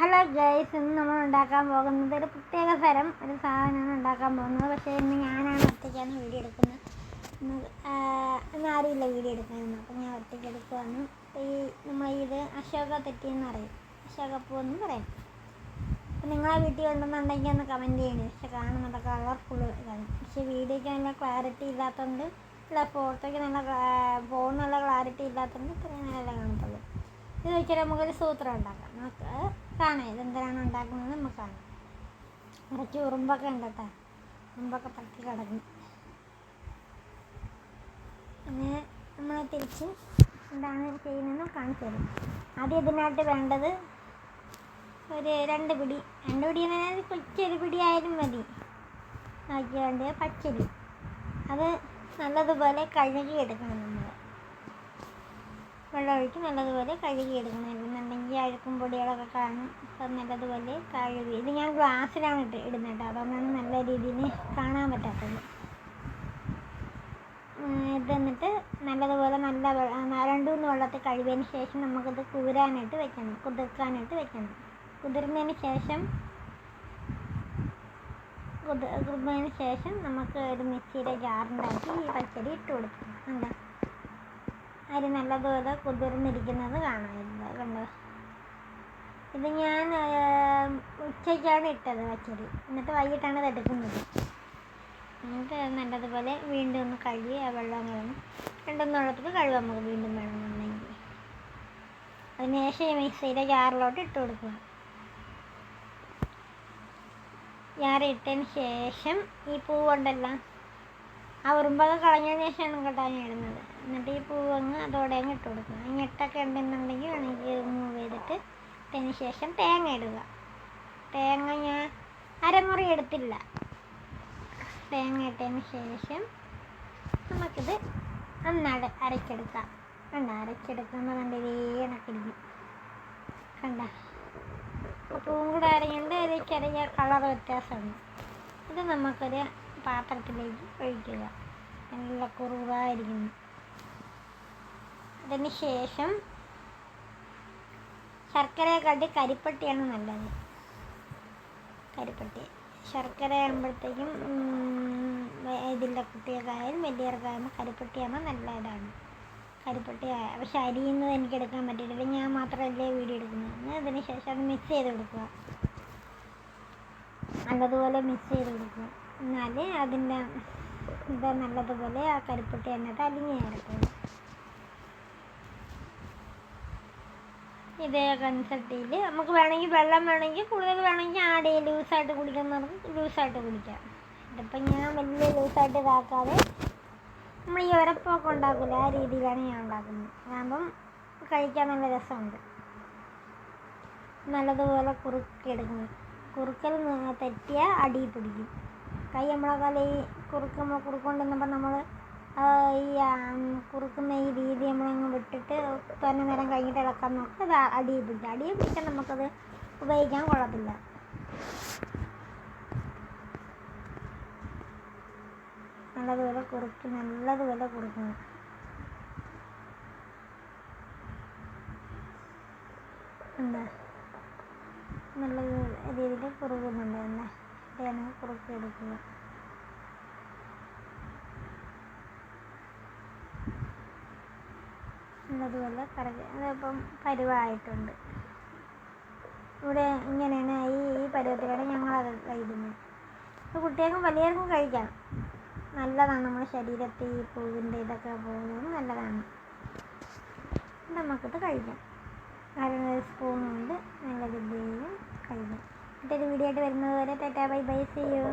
Hello guys ഇന്ന് നമ്മൾ ഉണ്ടാക്കാൻ പോകുന്നത് ഒരു പ്രത്യേക തരം ഒരു സാധനമാണ് ഉണ്ടാക്കാൻ പോകുന്നത്. പക്ഷേ ഇന്ന് ഞാനാണ് ഒറ്റയ്ക്കാണ് വീഡിയോ എടുക്കുന്നത്. ഇന്ന് ആരുമില്ല വീഡിയോ എടുക്കാനൊന്നും. അപ്പം ഞാൻ ഒറ്റയ്ക്ക് എടുക്കുവാണ്. അപ്പോൾ ഈ നമ്മൾ ഇത് അശോക തെറ്റിയെന്ന് പറയും. അശോകപ്പൂ എന്ന് പറയും. അപ്പം നിങ്ങളെ വീട്ടിൽ ഉണ്ടെന്നുണ്ടെങ്കിൽ ഒന്ന് കമന്റ് ചെയ്യണം. പക്ഷെ കാണുന്നത് കളർഫുൾ ഇതാണ്. പക്ഷേ വീഡിയോയ്ക്ക് നല്ല ക്ലാരിറ്റി ഇല്ലാത്തതുകൊണ്ട് അല്ല ഫോട്ടോയ്ക്ക് നല്ല നല്ല ക്ലാരിറ്റി ഇല്ലാത്തതുകൊണ്ട് ഇത്രയും നല്ല കാണത്തുള്ളൂ. ഇത് വെച്ചാൽ നമുക്കൊരു സൂത്രം ഉണ്ടാക്കാം. നമുക്ക് കാണാം. ഇതെന്തിനാണ് ഉണ്ടാക്കുന്നത് നമുക്ക് കാണാം. കുറച്ച് ഉറുമ്പൊക്കെ ഉണ്ട് ഉറുമ്പൊക്കെ പറ്റി കിടക്കും. അങ്ങനെ നമ്മൾ തിരിച്ച് എന്താണ് ചെയ്യുന്നതെന്ന് കാണിച്ചു തരും. ആദ്യം ഇതിനായിട്ട് വേണ്ടത് ഒരു രണ്ട് പിടി. രണ്ട് പിടി എന്ന് പറഞ്ഞാൽ കൊച്ചൊരു പിടി ആയാലും മതി. ബാക്കി വേണ്ടത് പച്ചരി. അത് നല്ലതുപോലെ കഴുകി എടുക്കണം നമ്മൾ വെള്ളമൊഴിച്ച് നല്ലതുപോലെ കഴുകി എടുക്കണം ഇല്ലെന്നുണ്ടെങ്കിൽ അഴുക്കും പൊടികളൊക്കെ കാണും അപ്പം നല്ലതുപോലെ കഴുകി. ഇത് ഞാൻ ഗ്ലാസ്സിലാണ് ഇട്ട് ഇടുന്നത് കേട്ടോ. അതുകൊണ്ടാണ് നല്ല രീതിയിൽ കാണാൻ പറ്റാത്തത് ഇത് എന്നിട്ട് നല്ലതുപോലെ നല്ല രണ്ട് മൂന്ന് വെള്ളത്തിൽ കഴുകിയതിന് ശേഷം നമുക്കിത് കുതിരാനായിട്ട് വെക്കണം. കുതിർക്കാനായിട്ട് വെക്കണം. കുതിർന്നതിന് ശേഷം കുതിർ കുതിർന്നതിന് ശേഷം നമുക്ക് ഒരു മിക്സിയുടെ ജാറുണ്ടാക്കി ഈ പച്ചടി ഇട്ട് കൊടുക്കണം. അല്ല അരി നല്ലതുപോലെ കുതിർന്നിരിക്കുന്നത് കാണാമായിരുന്നു കണ്ടോ? ഇത് ഞാൻ ഉച്ചയ്ക്കാണ് ഇട്ടത് പച്ചടി. എന്നിട്ട് വൈകിട്ടാണ് ഇത് എടുക്കുന്നത്. എന്നിട്ട് നല്ലതുപോലെ വീണ്ടും ഒന്ന് കഴുകി ആ വെള്ളം കളഞ്ഞ് രണ്ടൊന്ന് വെള്ളത്തിൽ കഴുകാൻ നമുക്ക് വീണ്ടും വേണമെന്നുണ്ടെങ്കിൽ. അതിനുശേഷം ഈ മിക്സിയുടെ ജാറിലോട്ട് ഇട്ട് കൊടുക്കുക. ജാറ് ഇട്ടതിന് ശേഷം ഈ പൂവുണ്ടല്ലോ ആ ഉറുമ്പൊക്കെ കളഞ്ഞതിന് ശേഷമാണ് കേട്ടോ ഞാൻ ഇടുന്നത്. എന്നിട്ട് ഈ പൂവങ്ങ് അതോടെ അങ്ങ് ഇട്ട് കൊടുക്കുക. ഇങ്ങട്ടൊക്കെ ഉണ്ടെന്നുണ്ടെങ്കിൽ വേണമെങ്കിൽ റിമൂവ് ചെയ്തിട്ട് ഇട്ടതിന് ശേഷം തേങ്ങ ഇടുക. തേങ്ങ ഞാൻ അരമുറി എടുത്തില്ല. തേങ്ങ ഇട്ടതിന് ശേഷം നമുക്കിത് നന്നാട് അരച്ചെടുക്കാം കണ്ട? അരച്ചെടുക്കുമ്പോൾ കണ്ട വീണക്കിരിക്കും കണ്ട? പൂവും കൂടെ അരയുണ്ട് ഒരു ചെറിയ കളർ വ്യത്യാസമുണ്ട്. ഇത് നമുക്കൊരു പാത്രത്തിലേക്ക് ഒഴിക്കുക. നല്ല കുറുവായിരിക്കുന്നു. അതിന് ശേഷം ശർക്കരയെക്കാട്ടി കരിപ്പട്ടിയാണ് നല്ലത്. കരിപ്പട്ടി. ശർക്കര ആകുമ്പോഴത്തേക്കും ഇതിന്റെ കുട്ടികൾക്കായാലും വലിയവർക്കായാലും കരിപ്പട്ടിയാകുമ്പോൾ നല്ല ഇതാണ് കരിപ്പട്ടി പക്ഷെ അരിയുന്നത് എനിക്ക് എടുക്കാൻ പറ്റിയിട്ടില്ല ഞാൻ മാത്രമല്ലേ വീഡിയോ എടുക്കുന്നത്. അതിന് ശേഷം അത് മിക്സ് ചെയ്ത് കൊടുക്കുക. നല്ലതുപോലെ മിക്സ് ചെയ്ത് കൊടുക്കുക. എന്നാലേ അതിന്റെ ഇത് നല്ലതുപോലെ ആ കരിപ്പട്ടി എന്നിട്ട് അലിഞ്ഞ് ചേർക്കുക ഇതേ കൺസെപ്റ്റിൽ നമുക്ക് വേണമെങ്കിൽ വെള്ളം വേണമെങ്കിൽ കൂടുതൽ വേണമെങ്കിൽ ആഡ് ചെയ്യാം. ലൂസായിട്ട് കുടിക്കാൻ പറഞ്ഞ് ലൂസായിട്ട് കുടിക്കാം. ഇതിപ്പോൾ ഞാൻ വലിയ ലൂസായിട്ട് ഇതാക്കാതെ നമ്മൾ ഈ ഒരപ്പൊക്കെ ഉണ്ടാക്കില്ല ആ രീതിയിലാണ് ഞാൻ ഉണ്ടാക്കുന്നത്. അതാകുമ്പം കഴിക്കാൻ നല്ല രസമുണ്ട്. നല്ലതുപോലെ കുറുക്കിയെടുക്കണം കുറുക്കൽ തെറ്റിയാൽ അടിയിൽ പിടിക്കും. കൈ നമ്മളെ കുറുക്ക് നമ്മൾ കുറുക്കൊണ്ടിരുന്നപ്പോൾ നമ്മൾ ഈ കുറുക്കുന്ന ഈ രീതി നമ്മളങ്ങ് വിട്ടിട്ട് തന്നെ നേരം കഴിഞ്ഞിട്ട് ഇളക്കാൻ നോക്കുക അത് അടിയിൽ പിടിക്കും അടിയിൽ പിടിച്ചാൽ നമുക്കത് ഉപയോഗിക്കാൻ കൊള്ളത്തില്ല. നല്ലതുപോലെ കുറുക്കി നല്ലതുപോലെ കുറുക്കുന്നു എന്താ? നല്ല രീതിയിൽ കുറുകുന്നുണ്ട് തന്നെ കുറുക്കി എടുക്കുക നല്ലതുപോലെ കറക്കി അതിപ്പം പരുവായിട്ടുണ്ട്. ഇവിടെ ഇങ്ങനെയാണ് ഈ ഈ പരുവത്തിലാണ് ഞങ്ങളത് കഴിക്കുന്നത് കുട്ടികൾക്കും വലിയവർക്കും കഴിക്കാം. നല്ലതാണ് നമ്മുടെ ശരീരത്തിൽ ഈ പൂവിന്റെ ഇതൊക്കെ പോകുന്നത് നല്ലതാണ്. നമുക്കിത് കഴിക്കാം. കാരണം സ്പൂൺ കൊണ്ട് നല്ല രീതിയിൽ കഴിക്കാം. മറ്റൊരു വീഡിയോ ആയിട്ട് വരുന്നത് വരെ ടാറ്റാ ബൈ ബൈ ചെയ്യൂ